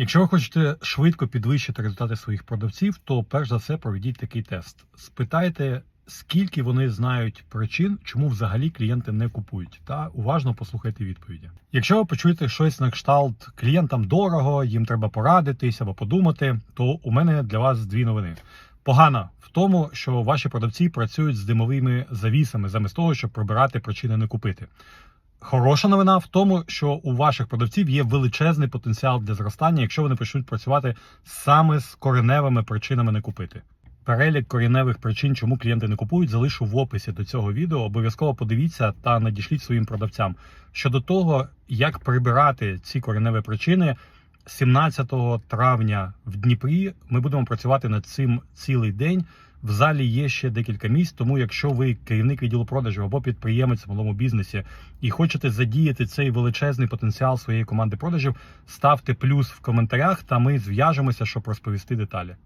Якщо ви хочете швидко підвищити результати своїх продавців, то перш за все проведіть такий тест. Спитайте, скільки вони знають причин, чому взагалі клієнти не купують, та уважно послухайте відповіді. Якщо ви почуєте щось на кшталт клієнтам дорого, їм треба порадитись або подумати, то у мене для вас дві новини. Погана в тому, що ваші продавці працюють з димовими завісами, замість того, щоб прибирати причини не купити. Хороша новина в тому, що у ваших продавців є величезний потенціал для зростання, якщо вони почнуть працювати саме з кореневими причинами не купити. Перелік кореневих причин, чому клієнти не купують, залишу в описі до цього відео. Обов'язково подивіться та надішліть своїм продавцям. Щодо того, як прибирати ці кореневі причини, 17 травня в Дніпрі ми будемо працювати над цим цілий день. В залі є ще декілька місць, тому якщо ви керівник відділу продажу або підприємець в малому бізнесі і хочете задіяти цей величезний потенціал своєї команди продажів, ставте плюс в коментарях, та ми зв'яжемося, щоб розповісти деталі.